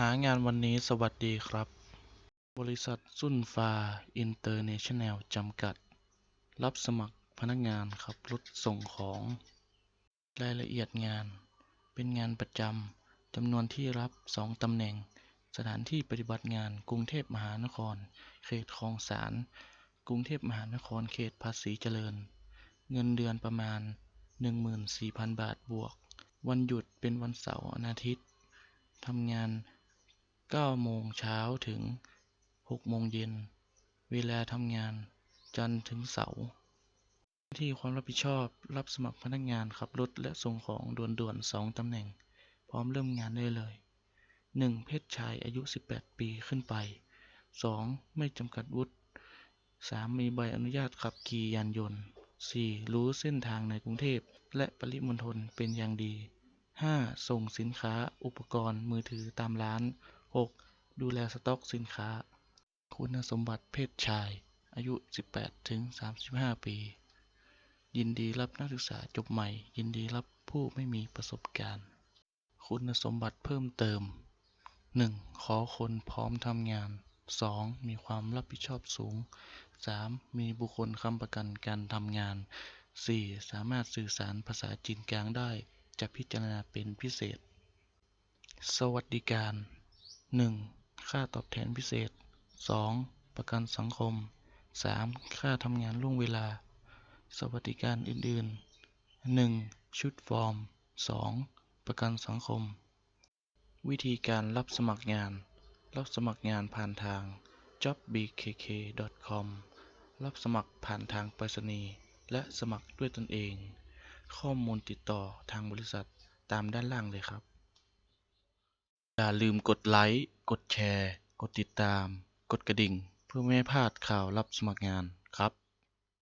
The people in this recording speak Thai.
หางานวันนี้สวัสดีครับ บริษัทซุนฟาอินเตอร์เนชั่นแนลจำกัด รับสมัครพนักงานขับรถส่งของ รายละเอียดงาน เป็นงานประจำจำนวนที่รับ 2ตำแหน่ง สถานที่ปฏิบัติงานกรุงเทพมหานคร เขตคลองสานกรุงเทพมหานครเขตภาษีเจริญ เงินเดือนประมาณ 14,000 บาทบวก วันหยุดเป็นวันเสาร์อาทิตย์ทำงาน 9โมงเช้าถึง6โมงเย็น เวลาทำงาน จันทร์ถึงเสาร์ที่ความรับผิดชอบรับสมัครพนักงานขับรถและส่งของด่วนๆ2ตำแหน่ง พร้อมเริ่มงานได้เลย 1. เพศชายอายุ 18 ปีขึ้นไป 2. ไม่จำกัดวุฒิ 3. มีใบอนุญาตขับขี่ยานยนต์ 4. รู้เส้นทางในกรุงเทพและปริมณฑลเป็นอย่างดี 5. ส่งสินค้าอุปกรณ์มือถือตามร้าน 6. ดูแลสต็อกสินค้า คุณสมบัติเพศชาย อายุ 18 ถึง 35 ปี ยินดีรับนักศึกษาจบใหม่ ยินดีรับผู้ไม่มีประสบการณ์ คุณสมบัติเพิ่มเติม 1. ขอคนพร้อมทำงาน 2. มีความรับผิดชอบสูง 3. มีบุคคลค้ำประกันการทำงาน 4. สามารถสื่อสารภาษาจีนกลางได้ จะพิจารณาเป็นพิเศษ สวัสดิการ 1. ค่าตอบแทนพิเศษ 2. ประกันสังคม 3. ค่าทำงานล่วงเวลา สวัสดิการอื่น ๆ 1. ชุดฟอร์ม 2. ประกันสังคม วิธีการรับสมัครงาน รับสมัครงานผ่านทาง jobbkk.com รับสมัครผ่านทางไปรษณีย์และสมัครด้วยตนเอง ข้อมูลติดต่อทางบริษัทตามด้านล่างเลยครับ อย่าลืมกดไลค์ กดแชร์ กดติดตาม กดกระดิ่ง เพื่อไม่ให้พลาดข่าวรับสมัครงานครับ